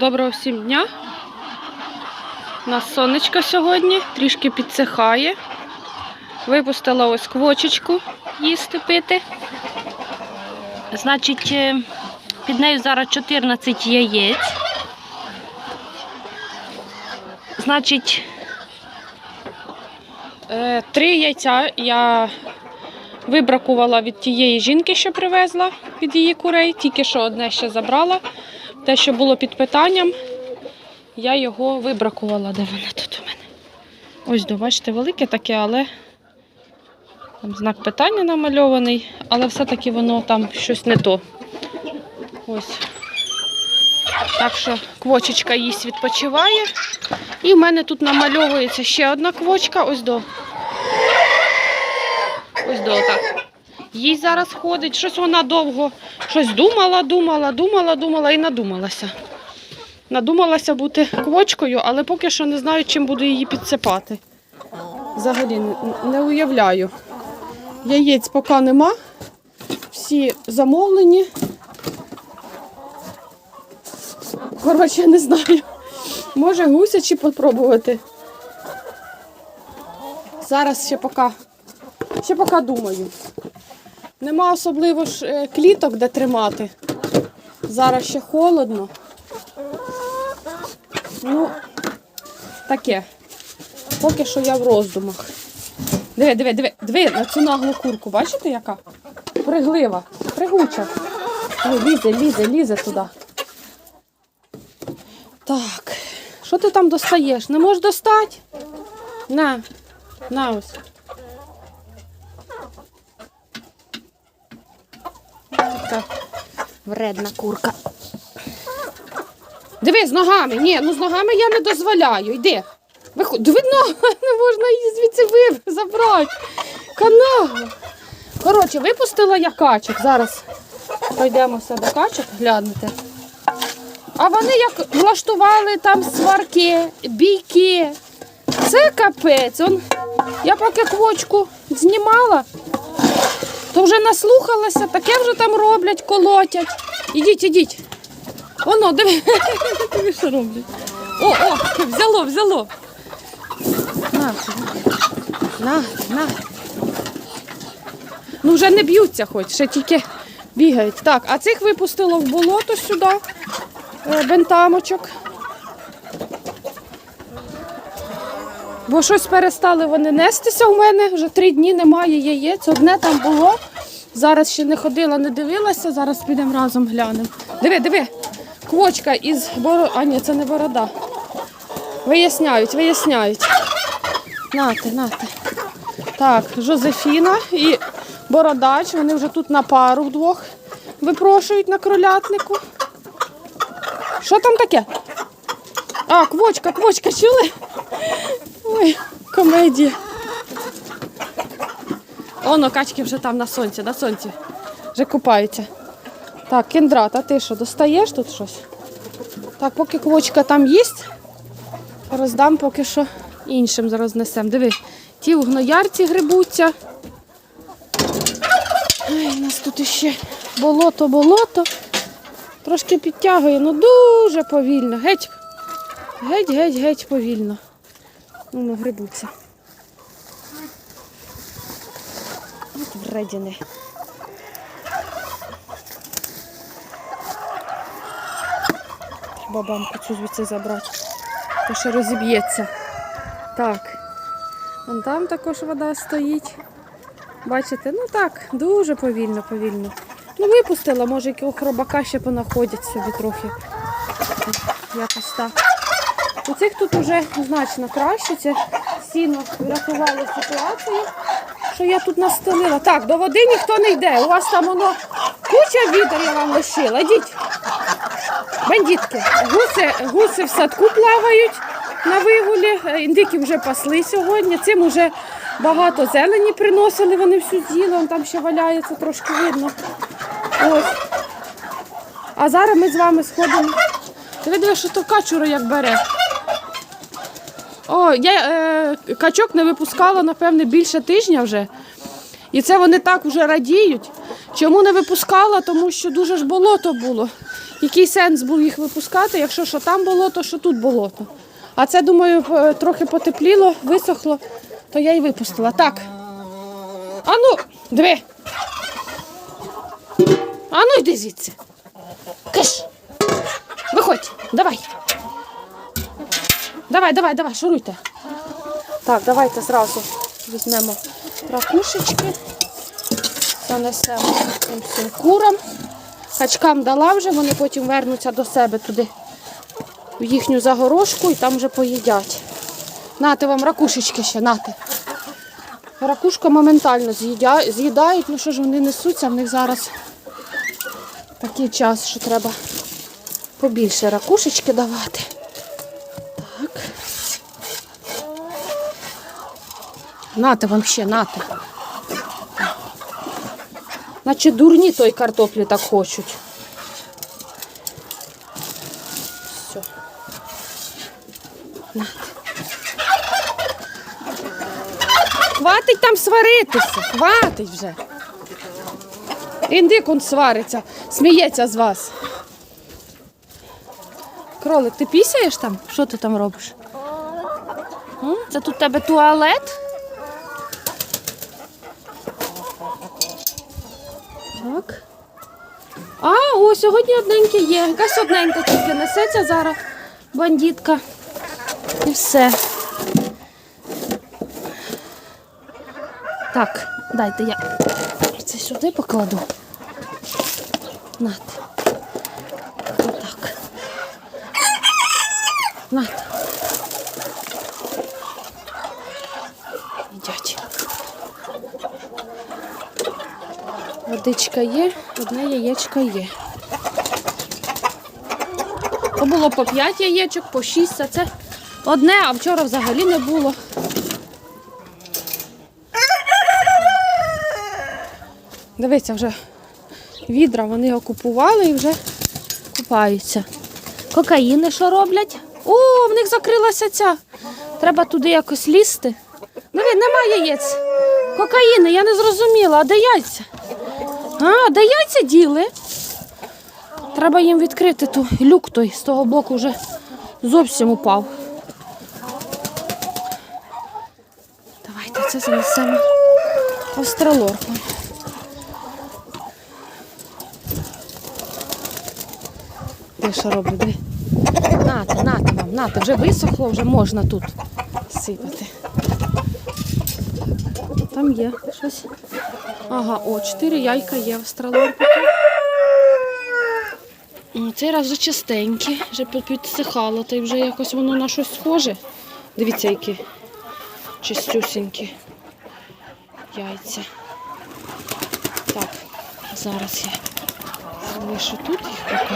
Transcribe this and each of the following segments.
Доброго всім дня. У нас сонечко сьогодні, трішки підсихає. Випустила ось квочечку їсти пити. Значить, е, під нею зараз 14 яєць. Значить, е, три яйця я вибракувала від тієї жінки, що привезла від її курей. Тільки що одне ще забрала. Те, що було під питанням, я його вибракувала. Де воно тут у мене? Ось, до, бачите, велике таке, але там знак питання намальований, але все-таки воно там щось не то. Ось. Так що квочечка їсть відпочиває. І в мене тут намальовується ще одна квочка. Ось до. Ось до так. Їй зараз ходить, щось вона довго щось думала, думала, думала, думала і надумалася. Надумалася бути квочкою, але поки що не знаю, чим буду її підсипати. Взагалі не, уявляю. Яєць поки нема. Всі замовлені. Коротше, не знаю. Може гусячі попробувати. Зараз ще поки, ще поки думаю. Нема особливо ж е, кліток, де тримати. Зараз ще холодно. Ну, таке. Поки що я в роздумах. Диви, диви, диви, диви на цю наглу курку. Бачите, яка? Приглива, пригуча. Ой, лізе, лізе, лізе туди. Так, що ти там достаєш? Не можеш достати? На, на ось. Така вредна курка. Диви з ногами. Ні, ну з ногами я не дозволяю. Йди. Виходь. Диви ноги, не можна її звідси забрати. Канал. Коротше, випустила я качок. Зараз пройдемося до качок, глянете. А вони як влаштували там сварки, бійки. Це капець. Он, я поки квочку знімала, то вже наслухалася, таке вже там роблять, колотять. Ідіть, ідіть. Диви, диви, що роблять. О, о, взяло, взяло. На, на, на. Ну вже не б'ються хоч, ще тільки бігають. Так, а цих випустило в болото сюди, е, бентамочок. Бо щось перестали вони нестися у мене. Вже три дні немає яєць. Одне там було. Зараз ще не ходила, не дивилася. Зараз підемо разом глянемо. Диви, диви. Квочка із боро... А ні, це не борода. Виясняють, виясняють. Нате, нате. Так, Жозефіна і Бородач. Вони вже тут на пару вдвох випрошують на кролятнику. Що там таке? А, квочка, квочка, чули? Ой, комедія. Оно, качки вже там на сонці, на сонці. Вже купаються. Так, кендрат, а ти що, достаєш тут щось? Так, поки квочка там їсть, роздам поки що іншим зараз несемо. Диви, ті в гноярці грибуться. Ой, у нас тут іще болото, болото. Трошки підтягує, ну дуже повільно. Геть, геть, геть, геть повільно. Воно грибуться. От вредіни. Треба бамку цю звідси забрати. Що розіб'ється. Так. Вон там також вода стоїть. Бачите, ну так, дуже повільно, повільно. Ну, випустила, може, якого хробака ще понаходять собі трохи. Якось так. У цих тут вже значно краще. Це сіно врятувало ситуацію, що я тут настелила. Так, до води ніхто не йде. У вас там воно куча відер я вам лишила. Йдіть. Бандитки, гуси, гуси в садку плавають на вигулі. Е, Індики вже пасли сьогодні. Цим вже багато зелені приносили, вони всю Вон там ще валяється, трошки видно. Ось. А зараз ми з вами сходимо. Ти видиш, що то качура як бере. О, я е, качок не випускала, напевне, більше тижня вже. І це вони так вже радіють. Чому не випускала? Тому що дуже ж болото було. Який сенс був їх випускати, якщо що там болото, що тут болото. А це, думаю, е, трохи потепліло, висохло, то я і випустила. Так. Ану, диви. Ану, йди звідси. Киш. Виходь, давай. Давай, давай, давай, шуруйте. Так, давайте зразу візьмемо ракушечки, занесемо цим курам. Качкам дала вже, вони потім вернуться до себе туди, в їхню загорожку і там вже поїдять. Нате вам ракушечки ще, нате. Ракушка моментально з'їдають, ну що ж вони несуться, в них зараз такий час, що треба побільше ракушечки давати. Нате вам ще, нате. Наче дурні той картоплі так хочуть. Все. Нате. Хватить там сваритися, хватить вже. Індик он свариться, сміється з вас. Кролик, ти пісяєш там? Що ти там робиш? Це тут у тебе туалет? Так. Сьогодні одненьке є. Якась одненька тільки несеться зараз бандитка. І все. Так, дайте я це сюди покладу. Нате. Отак. Нате. Їдять. Водичка є, одне яєчко є. То було по 5 яєчок, по 6, а це одне, а вчора взагалі не було. Дивіться, вже відра вони окупували і вже купаються. Кокаїни що роблять? О, в них закрилася ця. Треба туди якось лізти. Диви, немає яєць. Кокаїни, я не зрозуміла, а де яйця? А, де яйця діли? Треба їм відкрити ту люк той з того боку вже зовсім упав. Давайте це занесемо остролорку. Ти що робить? Диви. Нате, нате вам, нате, вже висохло, вже можна тут сипати. Там є щось. Ага, о, чотири яйка є в астролорпіку. Цей раз вже чистенькі, вже під- підсихало, та й вже якось воно на щось схоже. Дивіться, які чистюсінькі яйця. Так, зараз я залишу тут їх поки.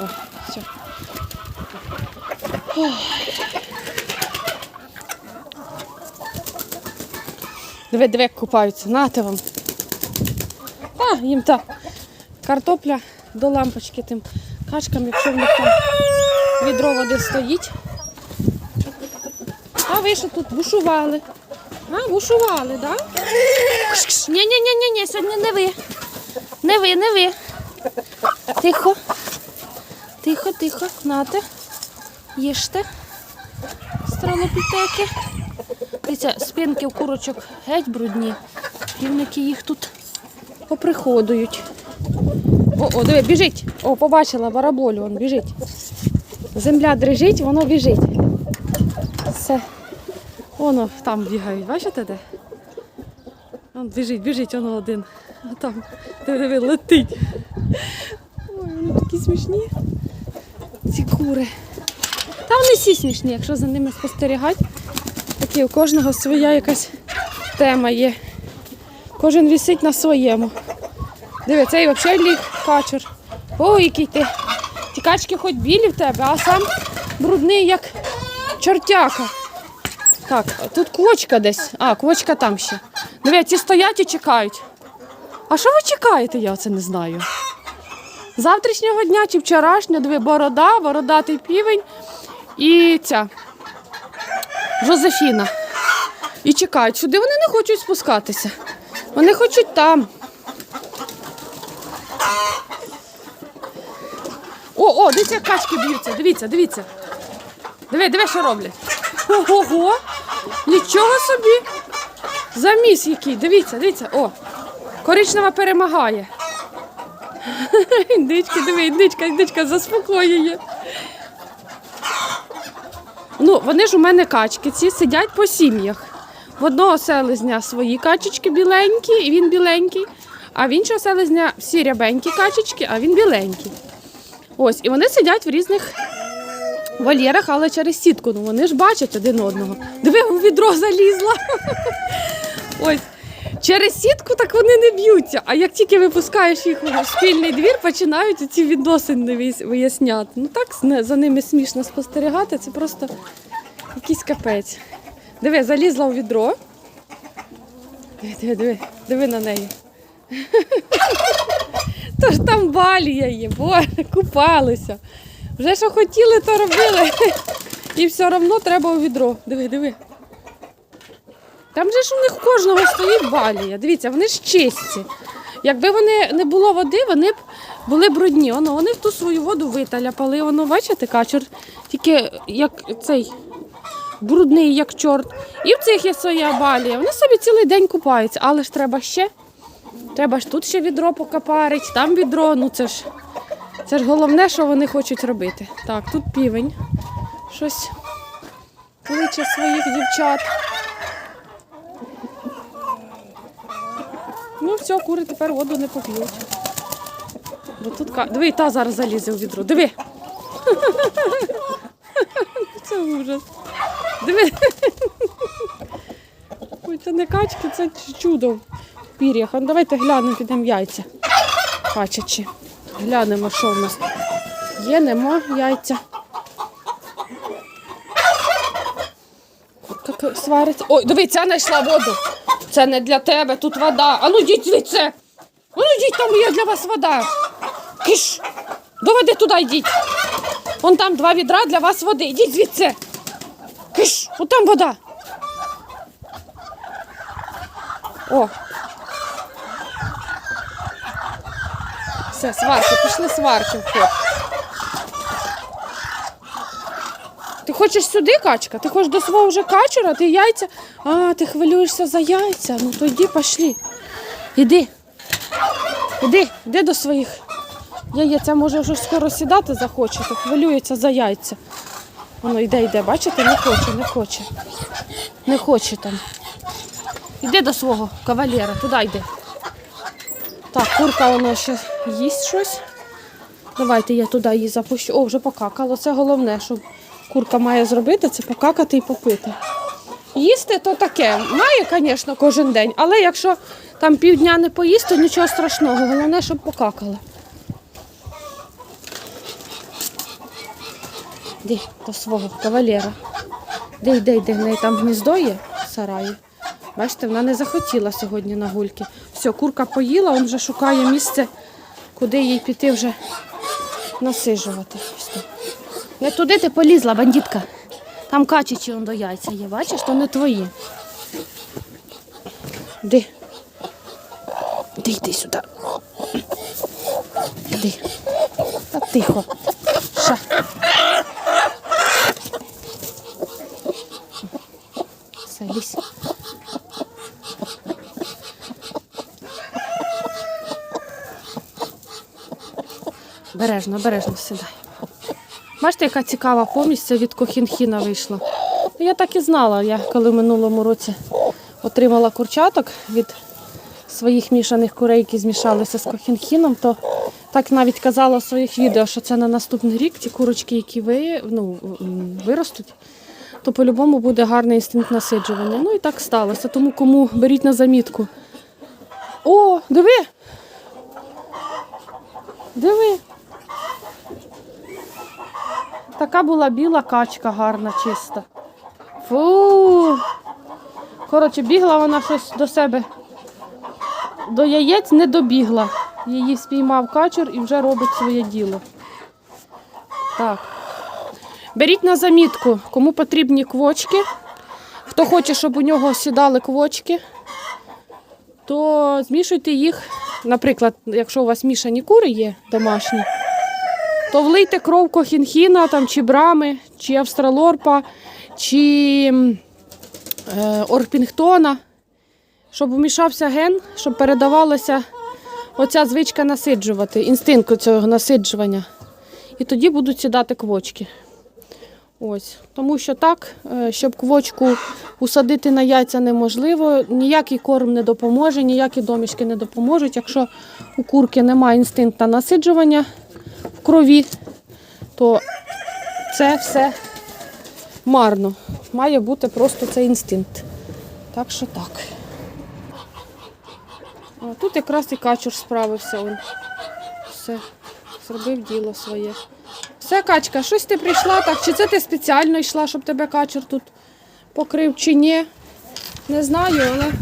О, все. Ох. Диви, диви, як купаються. Нате вам. А, їм та картопля до лампочки тим качкам, якщо в них там відро води стоїть. А ви що тут бушували? А, бушували, так? Да? Ні-ні-ні, сьогодні не ви. Не ви, не ви. Тихо. Тихо, тихо. Нате. Їжте. Стролопітеки. Дивіться, спинки в курочок геть брудні. Півники їх тут поприходують. О, о, диви, біжить. О, побачила бараболю, він біжить. Земля дрижить, воно біжить. Все. Воно там бігають, бачите де? Вон біжить, біжить, воно один. А там, диви, диви, летить. Ой, вони такі смішні. Ці кури. Та вони всі смішні, якщо за ними спостерігати. Такі у кожного своя якась тема є. Кожен висить на своєму. Диви, цей взагалі ліг качур. Ой, який ти. Ті качки хоч білі в тебе, а сам брудний, як чортяка. Так, тут квочка десь. А, квочка там ще. Диви, ці стоять і чекають. А що ви чекаєте, я це не знаю. Завтрашнього дня чи вчорашнього, диви, борода, бородатий півень і ця Жозефіна. І чекають, сюди вони не хочуть спускатися. Вони хочуть там. О, о, дивіться, як качки б'ються. Дивіться, дивіться. Диви, диви, що роблять. Ого-го! Нічого собі. Заміс який. Дивіться, дивіться. О, коричнева перемагає. Індички, диви, індичка, індичка заспокоює. Ну, вони ж у мене качки, ці сидять по сім'ях. В одного селезня свої качечки біленькі, і він біленький, а в іншого селезня всі рябенькі качечки, а він біленький. Ось, і вони сидять в різних вольєрах, але через сітку. Ну вони ж бачать один одного. Диви, у відро залізла. Ось. Через сітку так вони не б'ються. А як тільки випускаєш їх у спільний двір, починають ці відносини виясняти. Ну так за ними смішно спостерігати, це просто якийсь капець. Диви, залізла у відро. Диви, диви, диви, диви на неї. Тож там балія є, боже, купалися. Вже що хотіли, то робили. І все одно треба у відро. Диви, диви. Там же ж у них кожного стоїть балія. Дивіться, вони ж чисті. Якби вони не було води, вони б були брудні. Воно, вони в ту свою воду виталяпали. Воно, бачите, качур, тільки як цей брудний, як чорт. І в цих є своя балія. Вони собі цілий день купаються, але ж треба ще. Треба ж тут ще відро покапарить, там відро. Ну це ж, це ж головне, що вони хочуть робити. Так, тут півень. Щось кличе своїх дівчат. Ну все, кури тепер воду не поп'ють. Бо тут ка... Диви, та зараз залізе у відро. Диви. Це ужас. Диви. Ой, це не качки, це чудо пір'ях. Ну, давайте глянемо, підемо яйця. Качачі. Глянемо, що в нас. Є, нема яйця. Свариться. Ой, диви, ця знайшла воду. Це не для тебе, тут вода. А ну йдіть звідси. А ну йдіть, там є для вас вода. Киш. Доведи туди йдіть. Вон там два відра для вас води. Йдіть звідси. Киш, от там вода. О. Все, сварки, пішли сварки в. Ти хочеш сюди качка? Ти хочеш до свого вже качура, ти яйця. А, ти хвилюєшся за яйця. Ну то йди, пошли. Іди. Іди, іди до своїх. Яйця може вже скоро сідати захоче, то хвилюється за яйця. Воно йде, йде, бачите, не хоче, не хоче. Не хоче там. Іди до свого кавалера, туди йди. Так, курка воно ще їсть щось. Давайте я туди її запущу. О, вже покакало. Це головне, що курка має зробити, це покакати і попити. Їсти то таке. Має, звісно, кожен день, але якщо там півдня не поїсть, то нічого страшного. Головне, щоб покакала. Де до свого кавалера. Де йде, йде, в неї там гніздо є в сараї. Бачите, вона не захотіла сьогодні на гульки. Все, курка поїла, він вже шукає місце, куди їй піти вже насижувати. Не туди ти полізла, бандитка. Там качечі до яйця є, бачиш, то не твої. Де? Де йди сюди. Де? Та тихо. Ша. Все, лізь. Бережно, бережно сідай. Бачите, яка цікава помість від Кохінхіна вийшла. Я так і знала, я коли в минулому році отримала курчаток від своїх мішаних курей, які змішалися з Кохінхіном, то так навіть казала в своїх відео, що це на наступний рік ті курочки, які ви, ну, виростуть, то по-любому буде гарний інстинкт насиджування. Ну і так сталося. Тому кому беріть на замітку. О, диви! Диви! Така була біла качка гарна, чиста. Фу. Коротше, бігла вона щось до себе. До яєць не добігла. Її спіймав качур і вже робить своє діло. Так. Беріть на замітку, кому потрібні квочки. Хто хоче, щоб у нього сідали квочки. то змішуйте їх. Наприклад, якщо у вас мішані кури є домашні, то влийте кров кохінхіна, там, чи брами, чи австралорпа, чи е, орпінгтона, щоб вмішався ген, щоб передавалася оця звичка насиджувати, інстинкт цього насиджування. І тоді будуть сідати квочки. Ось. Тому що так, е, щоб квочку усадити на яйця неможливо, ніякий корм не допоможе, ніякі домішки не допоможуть. Якщо у курки немає інстинкту насиджування в крові, то це все марно. Має бути просто цей інстинкт. Так що так. А тут якраз і качур справився. Он. Все, зробив діло своє. Все, качка, щось ти прийшла так? Чи це ти спеціально йшла, щоб тебе качур тут покрив, чи ні? Не знаю, але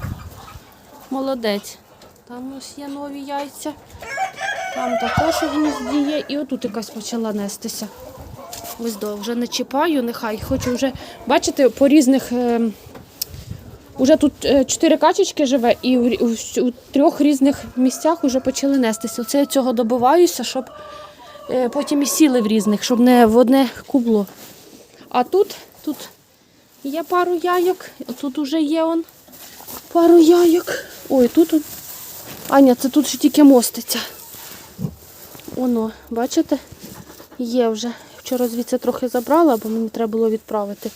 молодець. Там ось є нові яйця. Там також у гнізді є. І отут якась почала нестися. Ось вже не чіпаю, нехай. Хочу вже, бачите, по різних. Е, Уже тут е, чотири качечки живе, і у, трьох різних місцях вже почали нестися. Оце я цього добиваюся, щоб е, потім і сіли в різних, щоб не в одне кубло. А тут, тут є пару яйок, тут вже є он пару яйок. Ой, тут. Аня, це тут ще тільки моститься. Воно, бачите? Є вже. Вчора звідси трохи забрала, бо мені треба було відправити.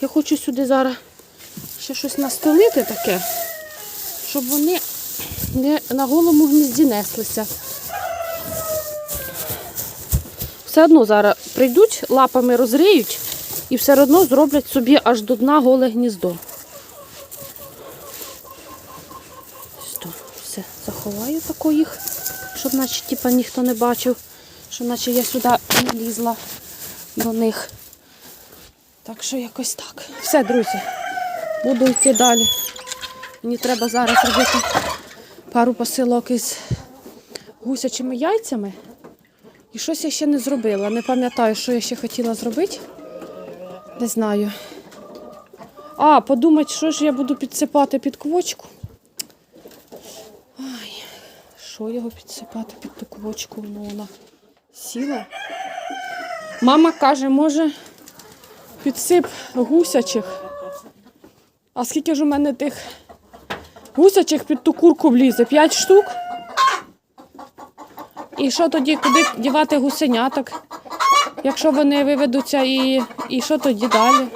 Я хочу сюди зараз ще щось настелити таке, щоб вони не на голому гнізді неслися. Все одно зараз прийдуть, лапами розриють і все одно зроблять собі аж до дна голе гніздо. Ось то, все, заховаю тако їх, щоб наче ніхто не бачив, що наче я сюди не лізла до них. Так що якось так. Все, друзі. Буду йти далі. Мені треба зараз робити пару посилок із гусячими яйцями. І щось я ще не зробила. Не пам'ятаю, що я ще хотіла зробити. Не знаю. А, подумати, що ж я буду підсипати під квочку. Що його підсипати під ту квочку? Ну, вона сіла. Мама каже, може, підсип гусячих. А скільки ж у мене тих гусячих під ту курку влізе? П'ять штук. І що тоді, куди дівати гусеняток? Якщо вони виведуться і, і що тоді далі?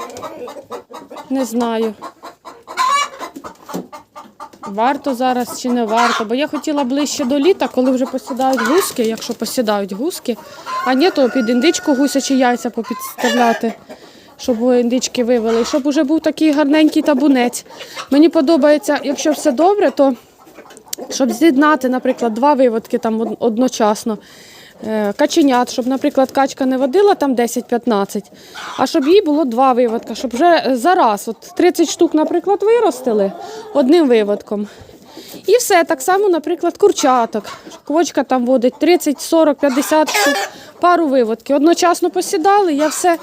Не знаю. Варто зараз чи не варто, бо я хотіла ближче до літа, коли вже посідають гуски, якщо посідають гуски, а ні, то під індичку гусячі яйця попідставляти щоб індички вивели, щоб уже був такий гарненький табунець. Мені подобається, якщо все добре, то щоб з'єднати, наприклад, два виводки там одночасно. Е, Каченят, щоб, наприклад, качка не водила там 10-15, а щоб їй було два виводка, щоб вже е, зараз, от 30 штук, наприклад, виростили одним виводком. І все, так само, наприклад, курчаток. Квочка там водить 30, 40, 50 штук, пару виводки. Одночасно посідали, я все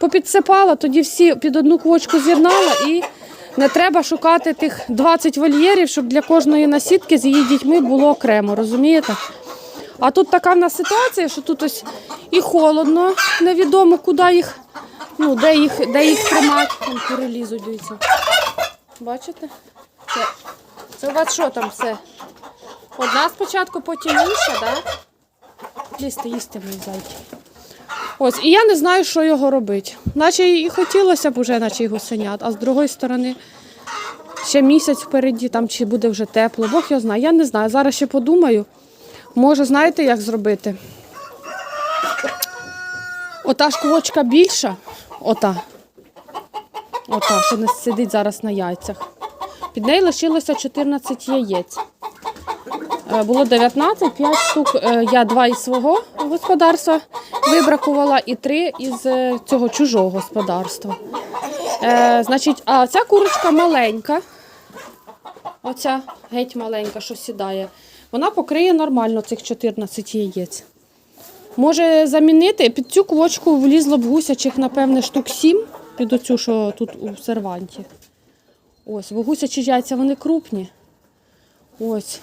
попідсипала, тоді всі під одну квочку з'єднала і не треба шукати тих 20 вольєрів, щоб для кожної насідки з її дітьми було окремо, розумієте? А тут така в нас ситуація, що тут ось і холодно, невідомо, куди їх, ну, де їх, де їх тримати. Там перелізуть, дивіться. Бачите? Це, це у вас що там все? Одна спочатку, потім інша, так? Да? Лізьте, їсти мої зайки. Ось, і я не знаю, що його робити. Наче і хотілося б уже, наче й гусенят, а з другої сторони, ще місяць впереді, там чи буде вже тепло. Бог його знає. Я не знаю. Зараз ще подумаю. Може, знаєте, як зробити? Ота ж квочка більша. Ота. Ота, що не сидить зараз на яйцях. Під нею лишилося 14 яєць. Е, Було 19, 5 штук. е, Я два із свого господарства вибракувала і три із е, цього чужого господарства. Значить, а ця курочка маленька. Оця геть маленька, що сідає. Вона покриє нормально цих 14 яєць. Може замінити, під цю квочку влізло б гусячих, напевне, штук 7, під оцю, що тут у серванті. Ось, бо гусячі яйця вони крупні. Ось.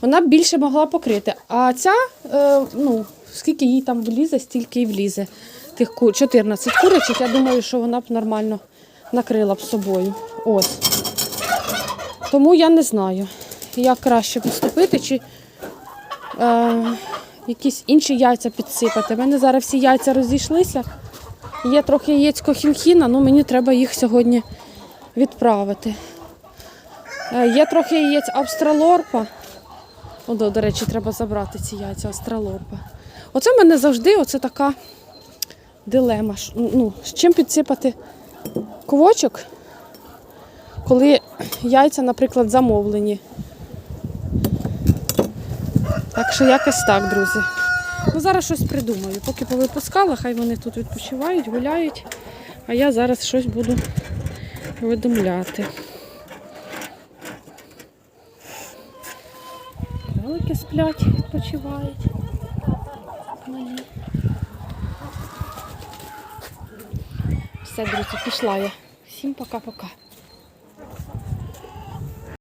Вона б більше могла покрити. А ця, е, ну, скільки їй там влізе, стільки і влізе. Тих 14 курочок, я думаю, що вона б нормально накрила б собою. Ось. Тому я не знаю, як краще поступити, чи е, якісь інші яйця підсипати. У мене зараз всі яйця розійшлися. Є трохи яєць кохінхіна, ну мені треба їх сьогодні відправити. Е, Є трохи яєць австралорпа. О, до, речі, треба забрати ці яйця австралорпа. Оце в мене завжди оце така дилема. Ну, з чим підсипати ковочок, коли яйця, наприклад, замовлені. Так що якось так, друзі. Ну, зараз щось придумаю. Поки повипускала, хай вони тут відпочивають, гуляють, а я зараз щось буду видумляти. Кролики сплять, відпочивають. Все, друзі, пішла я. Всім пока-пока.